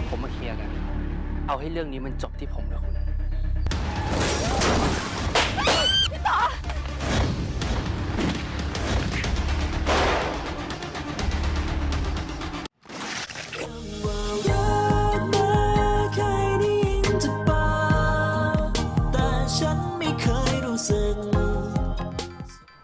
กับผมมาเคลียร์กัน เอาให้เรื่องนี้มันจบที่ผมและคุณ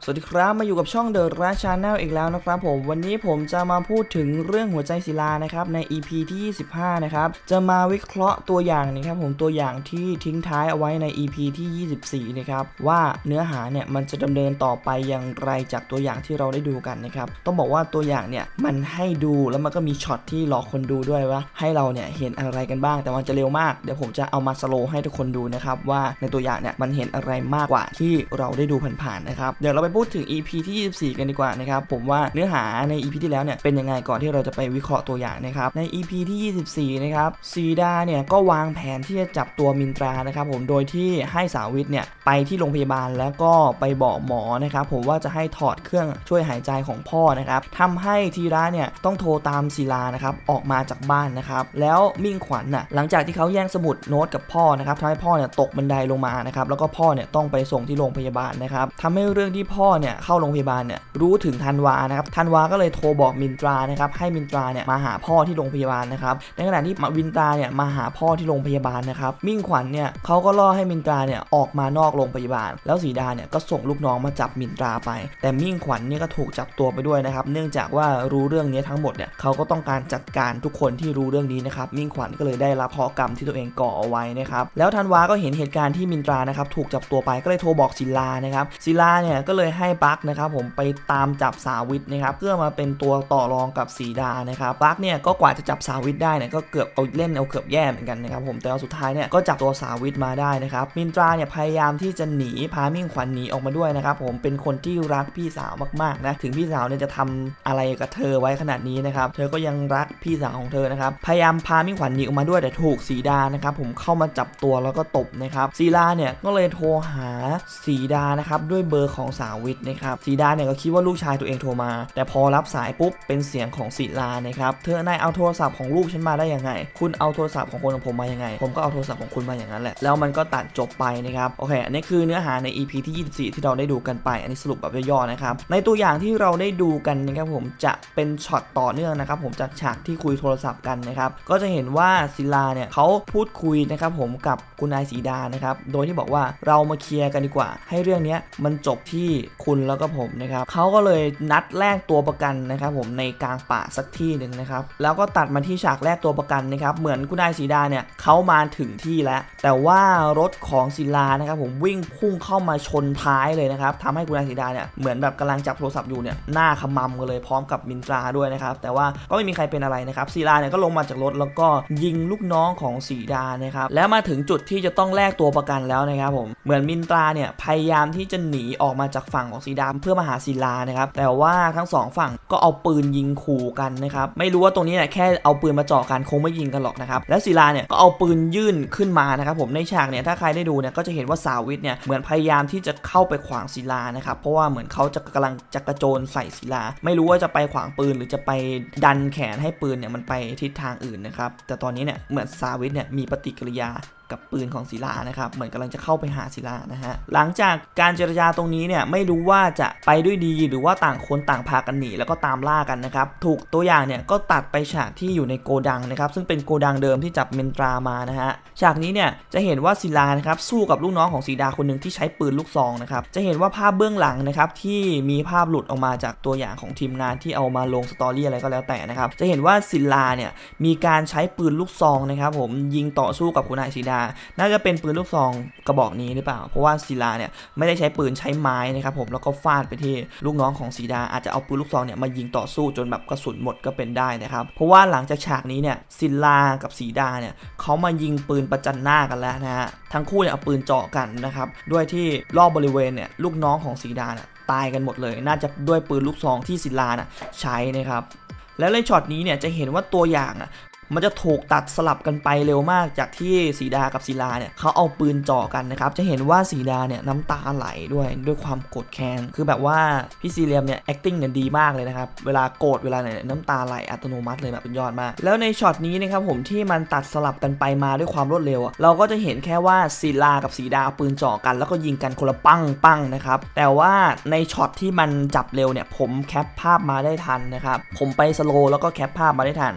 สวัสดีครับมาอยู่กับช่อง The r a c h Channel อีกแล้วนะครับผมวันนี้ผมจะมาพูดถึงเรื่องหัวใจศิลานะครับใน EP ที่ 25 นะครับจะมาวิเคราะห์ตัวอย่างนะครับผมตัวอย่างที่ทิ้งท้ายเอาไว้ใน EP ที่ 24 นะครับว่าเนื้อหาเนี่ยมันจะดำเนินต่อไปอย่างไรจากตัวอย่างที่เราได้ดูกันนะครับต้องบอกว่าตัวอย่างเนี่ยมันให้ดูแล้วมันก็มีช็อตที่หลอกคนดูด้วยว่าให้เราเนี่ยเห็นอะไรกันบ้าง แต่มันจะเร็วมากเดี๋ยวผมจะเอามาสโลว์ให้ทุกคนดูนะครับว่าในตัวอย่างเนี่ยมันเห็นอะไรมากกว่าที่เราได้ดูผ่านๆนะครับเดี๋ยวเราไปพูดถึง EP ที่ 24 กันดีกว่านะครับผมว่าเนื้อหาใน EP ที่แล้วเนี่ยเป็นยังไงก่อนที่เราจะไปวิเคราะห์ตัวอย่างนะครับใน EP ที่ 24 นะครับซีดาเนี่ยก็วางแผนที่จะจับตัวมินตรานะครับผมโดยที่ให้สาวิทเนี่ยไปที่โรงพยาบาลแล้วก็ไปบอกหมอนะครับผมว่าจะให้ถอดเครื่องช่วยหายใจของพ่อนะครับทำให้ทีระเนี่ยต้องโทรตามศิลานะครับออกมาจากบ้านนะครับแล้วมิ่งขวัญน่ะหลังจากที่เขาแย่งสมุดโน้ตกับพ่อนะครับทำให้พ่อเนี่ยตกบันไดลงมานะครับแล้วก็พ่อเนี่ยต้องไปส่งที่โรงพยาบาลนะครับทำให้เรื่องที่พ่อเนี่ยเข้าโรงพยาบาลเนี่ยรู้ถึงธันวานะครับธันวาก็เลยโทรบอกมินตรานะครับให้มินตราเนี่ยมาหาพ่อที่โรงพยาบาลนะครับในขณะที่มินตราเนี่ยมาหาพ่อที่โรงพยาบาลนะครับมิ่งขวัญเนี่ยเขาก็ล่อให้มินตราเนี่ยออกมานอกโรงพยาบาล แล้วสีดาเนี่ยก็ส่งลูกน้องมาจับมินตราไป แต่มิ่งขวัญเนี่ยก็ถูกจับตัวไปด้วยนะครับ เนื่องจากว่ารู้เรื่องนี้ทั้งหมดเนี่ยเขาก็ต้องการจัดการทุกคนที่รู้เรื่องนี้นะครับมิ่งขวัญก็เลยได้รับเคราะกรรมที่ตัวเองก่อเอาไว้นะครับแล้วธันวาก็เห็นเหตุการณ์ที่มินตรานะครับถูกจับตัวไปก็เลยโทรบอกศิลานะครับศิลาเนี่ยก็เลยให้บักนะครับผมไปตามจับสาวิทนะครับเพื่อมาเป็นตัวต่อรองกับสีดานะครับบักเนี่ยก็กว่าจะจับสาวิทได้เนี่ยก็เกือบเอาเล่นเอาเกือบแย่เหมือนกันนะครับผมแต่ว่าสุดท้ายเนี่ยก็จับตัวสาวิทมาได้นะครับมินตราเนี่ยพยายามที่จะหนีพามิ่งขวัญหนีออกมาด้วยนะครับผมเป็นคนที่รักพี่สาวมากๆนะถึงพี่สาวเนี่ยจะทำอะไรกับเธอไว้ขนาดนี้นะครับเธอก็ยังรักพี่สาวของเธอนะครับพยายามพามิ่งขวัญหนีออกมาด้วยแต่ถูกสีดานะครับผมเข้ามาจับตัวแล้วก็ตบนะครับสีลาเนี่ยก็เลยโทรหาสีดานะครับด้วยเบอร์ของสาวทนะครับสีดาเนี่ยก็คิดว่าลูกชายตัวเองโทรมา แต่พอรับสายปุ๊บเป็นเสียงของศิลานะครับเธอนายเอาโทรศัพท์ของลูกฉันมาได้ยังไง คุณเอาโทรศัพท์ของคนของผมมายังไง ผมก็เอาโทรศัพท์ของคุณมาอย่างนั้นแหละแล้วมันก็ตัดจบไปนะครับโอเคอันนี้คือเนื้อหาใน EP ที่ 24 ที่เราได้ดูกันไป อันนี้สรุปแบบย่อๆนะครับในตัวอย่างที่เราได้ดูกันนะครับผมจะเป็นช็อตต่อเนื่องนะครับผมจากฉากที่คุยโทรศัพท์กันนะครับก็จะเห็นว่าศิลาเนี่ยเขาพูดคุยนะครับผมกับคุณนายสีดานะครับโดยที่บอกว่าเรามาเคลียร์กันดีกว่า ให้เรื่องนี้มันจบที่คุณแล้วก็ผมนะครับเขาก็เลยนัดแลกตัวประกันนะครับผมในกลางป่าสักที่หนึ่งนะครับแล้วก็ตัดมาที่ฉากแรกตัวประกันนะครับเหมือนคุณนายสีดาเนี่ยเขามาถึงที่แล้ว แต่ว่ารถของศิลานะครับผมวิ่งพุ่งเข้ามาชนท้ายเลยนะครับทำให้คุณนายสีดาเนี่ยเหมือนแบบกำลังจับโทรศัพท์อยู่เนี่ยหน้าขมำกันเลยพร้อมกับมินตราด้วยนะครับแต่ว่าก็ไม่มีใครเป็นอะไรนะครับศิลาเนี่ยก็ลงมาจากรถแล้วก็ยิงลูกน้องของสีดานะครับแล้วมาถึงจุดที่จะต้องแลกตัวประกันแล้วนะครับผมเหมือนมินตราเนี่ยพยายามที่จะหนีออกมาจากฝั่งของสีดาเพื่อมาหาศิลานะครับแต่ว่าทั้งสองฝั่งก็เอาปืนยิงขู่กันนะครับไม่รู้ว่าตรงนี้เนี่ยแค่เอาปืนมาเจาะกันคงไม่ยิงกันหรอกนะครับแล้วศิลาเนี่ยก็เอาปืนยื่นขึ้นมานะครับผมในฉากเนี่ยถ้าใครได้ดูเนี่ยก็จะเห็นว่าสาวิทเนี่ยเหมือนพยายามที่จะเข้าไปขวางศิลานะครับเพราะว่าเหมือนเขาจะกำลังจะกระโจนใส่ศิลา ไม่รู้ว่าจะไปขวางปืนหรือจะไปดันแขนให้ปืนเนี่ยมันไปทิศทางอื่นนะครับแต่ตอนนี้เนี่ยเหมือนสาวิทเนี่ยมีปฏิกิริยากับปืนของศิลานะครับ เหมือนกำลังจะเข้าไปหาศิลานะฮะ หลังจากการเจรจาตรงนี้เนี่ยไม่รู้ว่าจะไปด้วยดีหรือว่าต่างคนต่างพากันหนีแล้วก็ตามล่ากันนะครับ ถูกตัวอย่างเนี่ยก็ตัดไปฉากที่อยู่ในโกดังนะครับ ซึ่งเป็นโกดังเดิมที่จับเมนตรามานะฮะ ฉากนี้เนี่ยจะเห็นว่าศิลานะครับสู้กับลูกน้องของสีดาคนหนึ่งที่ใช้ปืนลูกซองนะครับ จะเห็นว่าภาพเบื้องหลังนะครับที่มีภาพหลุดออกมาจากตัวอย่างของทีมงานที่เอามาลงสตอรี่อะไรก็แล้วแต่นะครับ จะเห็นว่าศิลาเนี่ยมีการใช้ปืนลูกซองนะครับผมยิงต่อสู้กับคุณนายสีดาน่าจะเป็นปืนลูกซองกระบอกนี้หรือเปล่า เพราะว่าศิลาเนี่ยไม่ได้ใช้ปืนใช้ไม้นะครับผมแล้วก็ฟาดไปที่ลูกน้องของสีดา อาจจะเอาปืนลูกซองเนี่ยมายิงต่อสู้จนแบบกระสุนหมดก็เป็นได้นะครับ เพราะว่าหลังจากฉากนี้เนี่ยศิลากับสีดาเนี่ยเขามายิงปืนประจันหน้ากันแล้วนะฮะทั้งคู่เนี่ยเอาปืนเจาะกันนะครับด้วยที่รอบบริเวณเนี่ยลูกน้องของสีดาเนี่ยตายกันหมดเลย น่าจะด้วยปืนลูกซองที่ศิลาน่ะใช้นะครับแล้วในช็อตนี้เนี่ยจะเห็นว่าตัวอย่างอะ มันจะถูกตัดสลับกันไปเร็วมากจากที่สีดากับศิลาเนี่ยเขาเอาปืนจ่อกันนะครับ จะเห็นว่าสีดาเนี่ยน้ำตาไหลด้วยด้วยความโกรธแค้นคือแบบว่าพี่ซีเรียมเนี่ย acting เนี่ยดีมากเลยนะครับ เวลาโกรธเวลาไหนน้ำตาไหลอัตโนมัติเลยแบบเป็นยอดมาก แล้วในช็อตนี้นะครับผมที่มันตัดสลับกันไปมาด้วยความรวดเร็ว เราก็จะเห็นแค่ว่าศิลากับสีดาเอาปืนจ่อกัน แล้วก็ยิงกันคนละปั้งปั้งนะครับแต่ว่าในช็อตที่มันจับเร็วเนี่ยผมแคปภาพมาได้ทันนะครับผมไปสโลว์แล้วก็แคปภาพมาได้ทัน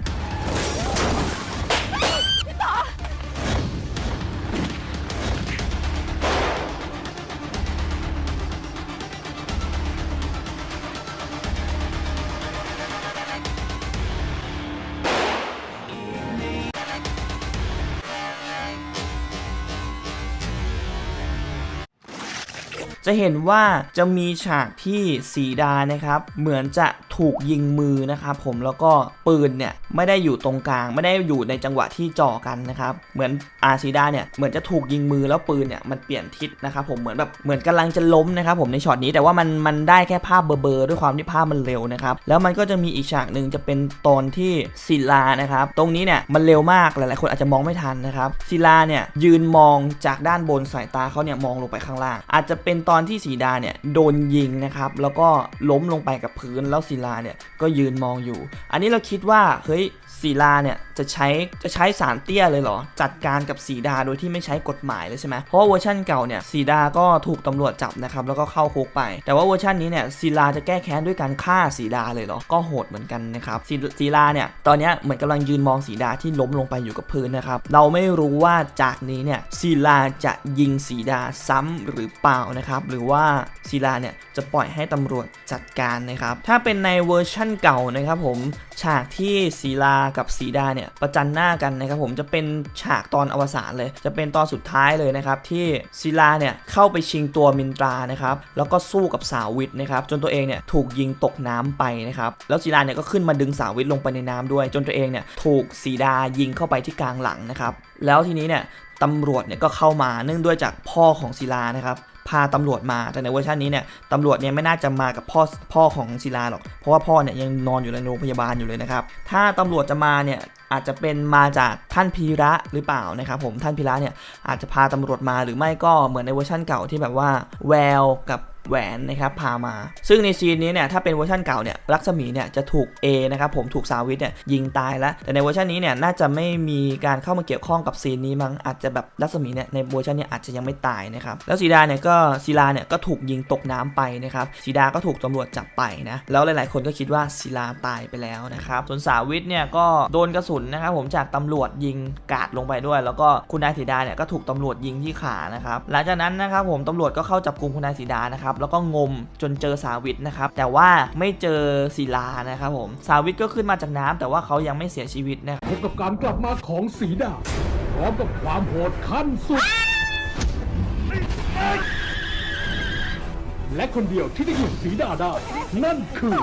จะเห็นว่าจะมีฉากที่สีดานะครับ เหมือนจะถูกยิงมือนะครับผมแล้วก็ปืนเนี่ยไม่ได้อยู่ตรงกลาง ไม่ได้อยู่ในจังหวะที่จ่อกันนะครับ เหมือนอาสีดาเนี่ยเหมือนจะถูกยิงมือแล้วปืนเนี่ยมันเปลี่ยนทิศนะครับผมเหมือนแบบเหมือนกำลังจะล้มนะครับผมในช็อตนี้แต่ว่ามันมันได้แค่ภาพเบลอๆด้วยความที่ภาพมันเร็วนะครับแล้วมันก็จะมีอีกฉากหนึ่งจะเป็นตอนที่ศิลานะครับตรงนี้เนี่ยมันเร็วมากหลายๆคนอาจจะมองไม่ทันนะครับศิลาเนี่ยยืนมองจากด้านบนสายตาเขาเนี่ยมองลงไปข้างล่าง อาจจะเป็นตอนอนที่สีดาเนี่ยโดนยิงนะครับแล้วก็ล้มลงไปกับพื้นแล้วศิลาเนี่ยก็ยืนมองอยู่ อันนี้เราคิดว่าเฮ้ย ศิลาเนี่ยจะใช้จะใช้สารเตี้ยเลยเหรอ จัดการกับสีดาโดยที่ไม่ใช้กฎหมายเลยใช่ไหมเพราะว่าเวอร์ชันเก่าเนี่ยสีดาก็ถูกตำรวจจับนะครับแล้วก็เข้าคุกไป แต่ว่าเวอร์ชันนี้เนี่ยศิลาจะแก้แค้นด้วยการฆ่าสีดาเลยเหรอ ก็โหดเหมือนกันนะครับศศิลาเนี่ยตอนนี้เหมือนกำลังยืนมองสีดาที่ล้มลงไปอยู่กับพื้นนะครับเราไม่รู้ว่าจากนี้เนี่ยศิลาจะยิงสีดาซ้ำหรือเปล่านะครับหรือว่าศิลาเนี่ยจะปล่อยให้ตำรวจจัดการนะครับถ้าเป็นในเวอร์ชั่นเก่านะครับผมฉากที่ศิลากับสีดาเนี่ยประจันหน้ากันนะครับผมจะเป็นฉากตอนอวสานเลย จะเป็นตอนสุดท้ายเลยนะครับที่ศิลาเนี่ยเข้าไปชิงตัวมินตรานะครับแล้วก็สู้กับสาวิทนะครับจนตัวเองเนี่ยถูกยิงตกน้ำไปนะครับแล้วศิลาเนี่ยก็ขึ้นมาดึงสาวิทลงไปในน้ำด้วย จนตัวเองเนี่ยถูกสีดายิงเข้าไปที่กลางหลังนะครับแล้วทีนี้เนี่ยตำรวจเนี่ยก็เข้ามาเนื่องด้วยจากพ่อของศิลานะครับ พาตำรวจมา แต่ในเวอร์ชันนี้เนี่ยตำรวจเนี่ยไม่น่าจะมากับพ่อพ่อของศิลาหรอก เพราะว่าพ่อเนี่ยยังนอนอยู่ในโรงพยาบาลอยู่เลยนะครับ ถ้าตำรวจจะมาเนี่ยอาจจะเป็นมาจากท่านพีระหรือเปล่านะครับผมท่านพีระเนี่ยอาจจะพาตำรวจมาหรือไม่ก็เหมือนในเวอร์ชันเก่าที่แบบว่าแววกับ แหวนนะครับพามา ซึ่งในซีนนี้เนี่ยถ้าเป็นเวอร์ชันเก่าเนี่ยลักษมีเนี่ยจะถูก A นะครับผมถูกสาวิทเนี่ยยิงตายแล้ว แต่ในเวอร์ชันนี้เนี่ยน่าจะไม่มีการเข้ามาเกี่ยวข้องกับซีนนี้มั้งอาจจะแบบลักษมีเนี่ยในเวอร์ชันเนี้อาจจะยังไม่ตายนะครับแล้วสีดาเนี่ยก็ศิลาเนี่ยก็ถูกยิงตกน้ำไปนะครับสีดาก็ถูกตำรวจจับไปนะแล้วหลาย ๆ คนก็คิดว่าศิลาตายไปแล้วนะครับส่วนสาวิทเนี่ยก็โดนกระสุนนะครับผมจากตำรวจยิงกาดลงไปด้วย แล้วก็คุณนายสีดาเนี่ยก็ถูกตำรวจยิงที่ขานะครับหลังจากนั้นนะครับผมตำรวจก็เข้าจับกลุ่มคุณนายสีดานะครับแล้วก็งมจนเจอสาวิทนะครับ แต่ว่าไม่เจอศิลานะครับผม สาวิทก็ขึ้นมาจากน้ำแต่ว่าเขายังไม่เสียชีวิตนะครับพบกับการกลับมาของสีดาพร้อมกับความโหดขั้นสุด และคนเดียวที่จะหยุดสีดาได้ นั่นคือ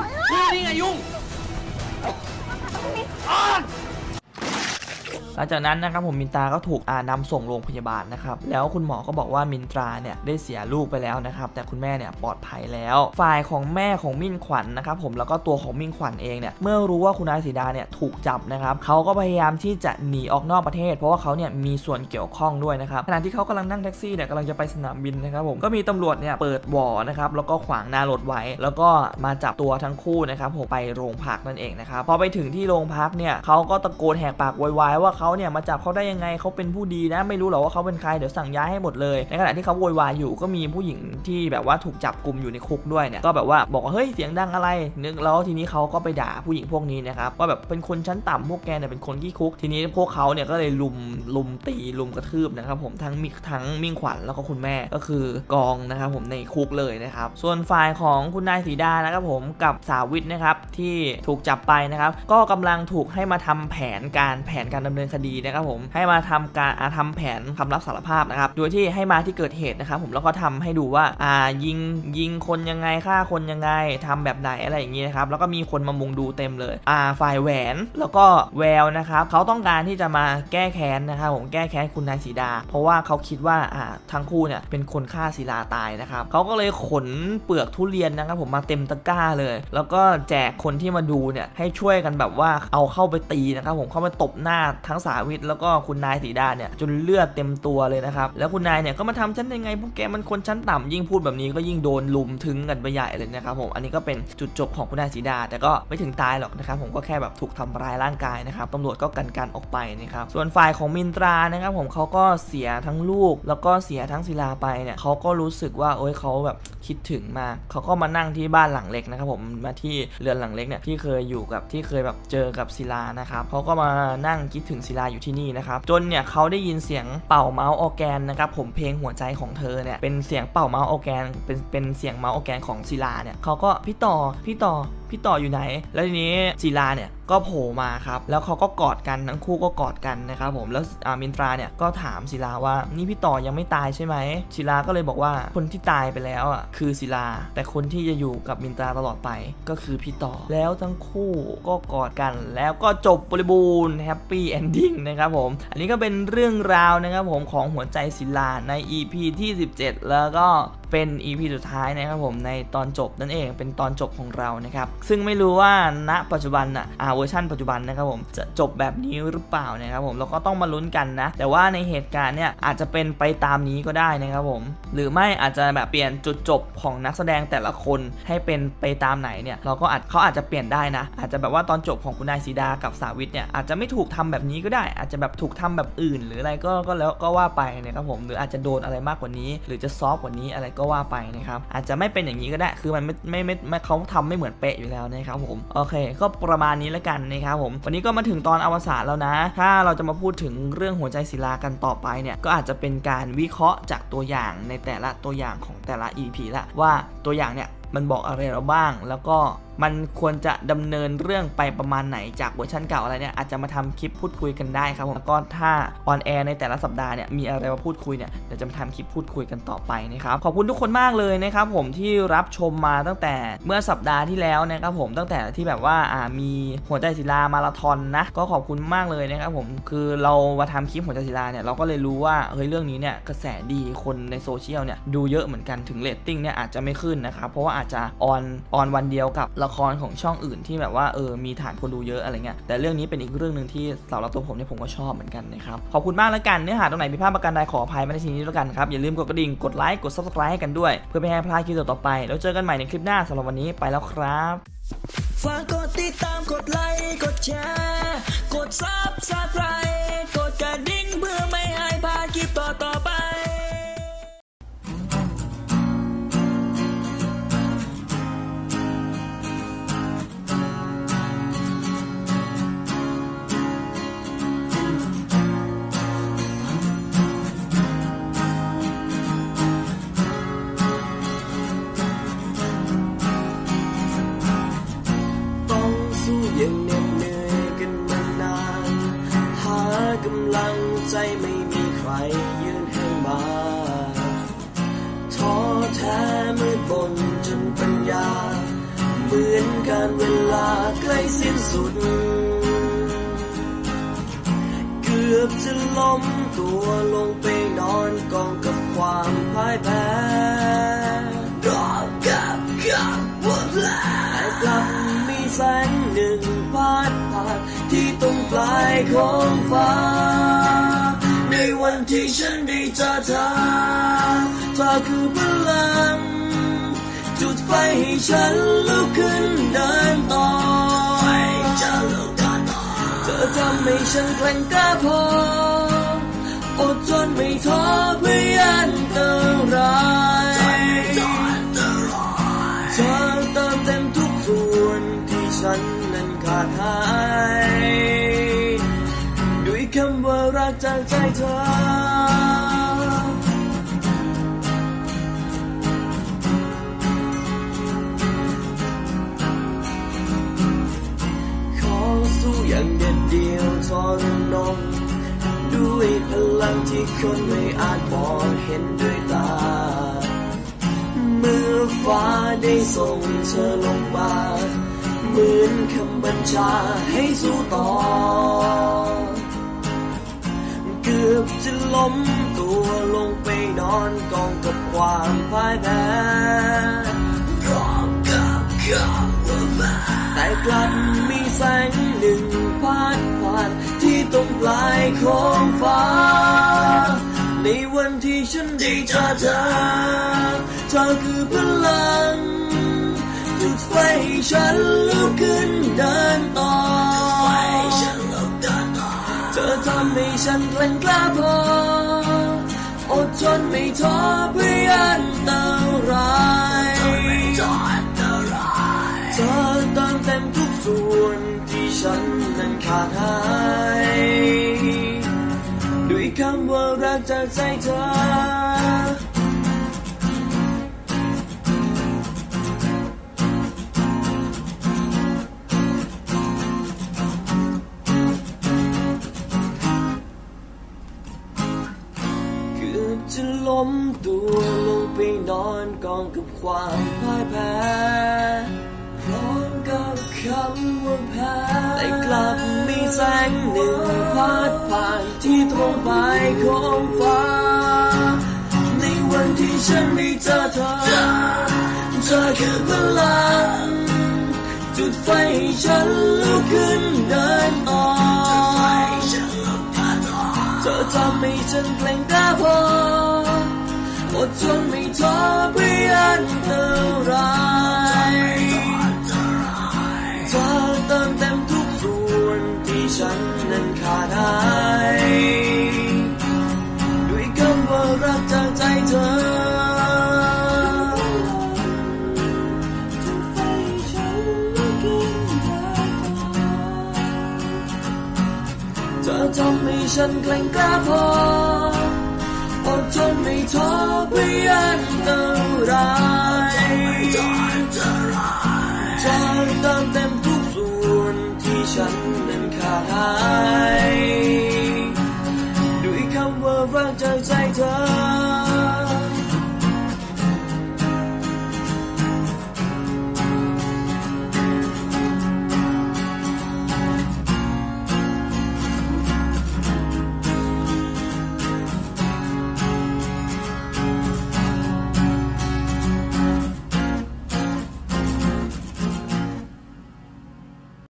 หลังจากนั้นนะครับผมมินตราก็ถูกอานำส่งโรงพยาบาลนะครับแล้วคุณหมอก็บอกว่ามินตราเนี่ยได้เสียลูกไปแล้วนะครับแต่คุณแม่เนี่ยปลอดภัยแล้ว ฝ่ายของแม่ของมิ่งขวัญนะครับผมแล้วก็ตัวของมิ่งขวัญเองเนี่ยเมื่อรู้ว่าคุณนายสีดาเนี่ยถูกจับนะครับเขาก็พยายามที่จะหนีออกนอกประเทศ เพราะว่าเขาเนี่ยมีส่วนเกี่ยวข้องด้วยนะครับขณะที่เขากำลังนั่งแท็กซี่เนี่ยกำลังจะไปสนามบินนะครับผมก็มีตำรวจเนี่ยเปิดวอนะครับแล้วก็ขวางหน้ารถไว้ แล้วก็มาจับตัวทั้งคู่นะครับผมไปโรงพักนั่นเองนะครับพอไปถึงที่โรงพักเนี่ยเขาก็ตะโกนแหกปากโวยวายว่าเขาเนี่ยมาจับเขาได้ยังไงเขาเป็นผู้ดีนะไม่รู้หรอกว่าเขาเป็นใครเดี๋ยวสั่งย้ายให้หมดเลยในขณะที่เขาโวยวายอยู่ก็มีผู้หญิงที่แบบว่าถูกจับกลุ่มอยู่ในคุกด้วยเนี่ยก็แบบว่าบอกว่าเฮ้ยเสียงดังอะไรนึกแล้วทีนี้เขาก็ไปด่าผู้หญิงพวกนี้นะครับว่าแบบเป็นคนชั้นต่ำพวกแกเนี่ยเป็นคนขี้คุก ทีนี้พวกเขาเนี่ยก็เลยลุมลุมตีลุมกระทืบนะครับผมทั้งมิกทั้งมิ่งขวัญแล้วก็คุณแม่ก็คือกองนะครับผมในคุกเลยนะครับส่วนฝ่ายของคุณนายสีดานะครับผมกับสาวิทนะครับที่ถูกจับไปนะครับก็กำลังถูกให้มาทำแผนการแผนการดำเนินคดีนะครับผมให้มาทำการอาทำแผนคำรับสารภาพนะครับโดยที่ให้มาที่เกิดเหตุนะครับผมแล้วก็ทำให้ดูว่าอ่ายิงยิงคนยังไงฆ่าคนยังไงทำแบบไหนอะไรอย่างงี้นะครับแล้วก็มีคนมามุงดูเต็มเลยอ่าฝ่ายแหวนแล้วก็แววนะครับเขาต้องการที่จะมาแก้แค้นนะครับผมแก้แค้นคุณนายสีดา เพราะว่าเขาคิดว่าอ่าทั้งคู่เนี่ยเป็นคนฆ่าศิลาตายนะครับเขาก็เลยขนเปลือกทุเรียนนะครับผมมาเต็มตะกร้าเลย แล้วก็แจกคนที่มาดูเนี่ยให้ช่วยกันแบบว่าเอาเข้าไปตีนะครับผมเข้าไปตบหน้าทั้งสาวิทแล้วก็คุณนายสีดาเนี่ยจนเลือดเต็มตัวเลยนะครับแล้วคุณนายเนี่ยก็มาทำฉันยังไงพวกแกมันคนชั้นต่ำยิ่งพูดแบบนี้ก็ยิ่งโดนลุมถึงกันไปใหญ่เลยนะครับผมอันนี้ก็เป็นจุดจบของคุณนายสีดา แต่ก็ไม่ถึงตายหรอกนะครับผมก็แค่แบบถูกทำร้ายร่างกายนะครับตำรวจก็กันกันออกไปนะครับส่วนฝ่ายของมินตรานะครับผมเขาก็เสียทั้งลูก แล้วก็เสียทั้งศิลาไปเนี่ยเขาก็รู้สึกว่าโอ้ยเขาแบบคิดถึงมากเขาก็มานั่งที่บ้านหลังเล็กนะครับผมมาที่เรือนหลังเล็กเนี่ยที่เคยอยู่กับที่เคยแบบเจอกับศิลานะครับเขาก็มานั่งคิดถึงศิลาอยู่ที่นี่นะครับจนเนี่ยเขาได้ยินเสียงเป่าเมาส์ออแกนนะครับผมเพลงหัวใจของเธอเนี่ยเป็นเสียงเป่าเมาส์ออแกนเป็นเป็นเสียงเมาส์ออแกนของศิลาเนี่ยเขาก็พี่ต่อพี่ต่อพี่ต่ออยู่ไหน แล้วทีนี้ศิลาเนี่ยก็โผล่มาครับ แล้วเขาก็กอดกันทั้งคู่ก็กอดกันนะครับผม แล้วมินตราเนี่ยก็ถามศิลาว่านี่พี่ต่อยังไม่ตายใช่ไหมศิลาก็เลยบอกว่าคนที่ตายไปแล้วอะคือศิลา แต่คนที่จะอยู่กับมินตราตลอดไปก็คือพี่ต่อ แล้วทั้งคู่ก็กอดกัน แล้วก็จบบริบูรณ์แฮปปี้เอนดิ้งนะครับผม อันนี้ก็เป็นเรื่องราวนะครับผมของหัวใจศิลาใน EP ที่ 17 แล้วก็เป็น EP สุดท้ายนะครับผมในตอนจบนั่นเองเป็นตอนจบของเรานะครับซึ่งไม่รู้ว่าณปัจจุบันอะอ่าเวอร์ชันปัจจุบันนะครับผมจะจบแบบนี้หรือเปล่านะครับผมเราก็ต้องมาลุ้นกันนะ แต่ว่าในเหตุการณ์เนี่ยอาจจะเป็นไปตามนี้ก็ได้นะครับผม หรือไม่อาจจะแบบเปลี่ยนจุดจบของนักแสดงแต่ละคนให้เป็นไปตามไหนเนี่ยเราก็อาจเขาอาจจะเปลี่ยนได้นะ อาจจะแบบว่าตอนจบของคุณนายสีดากับสาวิทเนี่ยอาจจะไม่ถูกทำแบบนี้ก็ได้ อาจจะแบบถูกทำแบบอื่น หรืออะไรก็ก็แล้วก็ว่าไปนะครับผมหรืออาจจะโดนอะไรมากกว่านี้ หรือจะซอฟกว่านี้อะไรก็ว่าไปนะครับอาจจะไม่เป็นอย่างนี้ก็ได้คือมันไม่ไม่ไม่เขาทำไม่เหมือนเป๊ะอยู่แล้วนะครับผมโอเค ก็ประมาณนี้แล้วกันนะครับผมวันนี้ก็มาถึงตอนอวสานแล้วนะ ถ้าเราจะมาพูดถึงเรื่องหัวใจศิลากันต่อไปเนี่ยก็อาจจะเป็นการวิเคราะห์จากตัวอย่างในแต่ละตัวอย่างของแต่ละ EP ละว่าตัวอย่างเนี่ยมันบอกอะไรเราบ้างแล้วก็ มันควรจะดำเนินเรื่องไปประมาณไหนจากเวอร์ชันเก่าอะไรเนี่ยอาจจะมาทำคลิปพูดคุยกันได้ครับผมแล้วก็ถ้าออนแอร์ในแต่ละสัปดาห์เนี่ยมีอะไรมาพูดคุยเนี่ยเดี๋ยวจะมาทำคลิปพูดคุยกันต่อไปนะครับขอบคุณทุกคนมากเลยนะครับผมที่รับชมมาตั้งแต่เมื่อสัปดาห์ที่แล้วนะครับผมตั้งแต่ที่แบบว่าอ่ามีหัวใจศิลามาราธอนนะก็ขอบคุณมากเลยนะครับผมคือเรามาทำคลิปหัวใจศิลาเนี่ยเราก็เลยรู้ว่าเฮ้ยเรื่องนี้เนี่ยกระแสดีคนในโซเชียลเนี่ยดูเยอะเหมือนกันถึงเรตติ้งเนี่ยอาจจะไม่ขึ้นนะครับเพราะว่าอาจจะออนออนวันเดียวกับละครของช่องอื่นที่แบบว่าเออมีฐานคนดูเยอะอะไรเงี้ยแต่เรื่องนี้เป็นอีกเรื่องหนึ่งที่สำหรับตัวผมเนี่ยผมก็ชอบเหมือนกันนะครับขอบคุณมากแล้วกันเนื้อหาตรงไหนผิดพลาดประการใดขออภัยมาในทีนี้แล้วกันครับอย่าลืมกดกระดิ่งกดไลค์กด subscribe ให้กันด้วย เพื่อไม่ให้พลาดคลิปต่อไป แล้วเจอกันใหม่ในคลิปหน้าสำหรับวันนี้ไปแล้วครับฝากกดติดตามกดไลค์กดแชร์กดซับสไครต์กดกระดิ่งเพื่อไม่ให้พลาดคลิปต่อต่อๆ สิ้นสุด เกือบจะล้มตัวลงไปนอนกองกับความพ่ายแพ้รอบกับกับว่าแลแต่กลับมีแสงหนึ่งพาดผ่านที่ตรงปลายของฟ้า ในวันที่ฉันได้เจอเธอเธอคือพลังจุดไฟให้ฉันลุกขึ้นเดินต่อ ทำให้ฉันแกล่งกล้าพออดทนไม่ท้อเพื่ออันตรายเธอเติมเต็มทุกส่วนที่ฉันนั้นขาดหาย ด้วยคำว่ารักจากใจเธอ ทรนงด้วยพลังที่คนไม่อาจมองเห็นด้วยตา เมื่อฟ้าได้ส่งเธอลงมา เหมือนคำบัญชาให้สู้ต่อ เกือบจะล้มตัวลงไปนอนกองกับความพ่ายแพ้กองกับคำว่า แต่กลับมีแสงหนึ่งพาดผ่านที่ตรงปลายของฟ้า ในวันที่ฉันได้เจอเธอเธอคือพลังจุดไฟฉันลุกขึ้นเดินต่อเธอทำให้ฉันแกร่งกล้าพออดทนไม่ท้อเพื่ออันตราย ส่วนที่ฉันนั้นขาดหายด้วยคำว่ารักจากใจเธอ เกือบจะล้มตัวลงไปนอนกองกับความพ่ายแพ้ กลับมีแสงหนึ่งพาดผ่านที่ตรงปลายของฟ้า ในวันที่ฉันได้เจอเธอเธอคือพลังจุดไฟให้ฉันลุกขึ้นเดินต่อเธอทำให้ฉันเกรงกล้าพออดทนไม่ท้อเพื่ออันตร ฉันแกร่งกล้าพออดทนไม่ท้อเพื่ออันตรายจะเติมเต็มทุกส่วนที่ฉันนั้นขาดหาย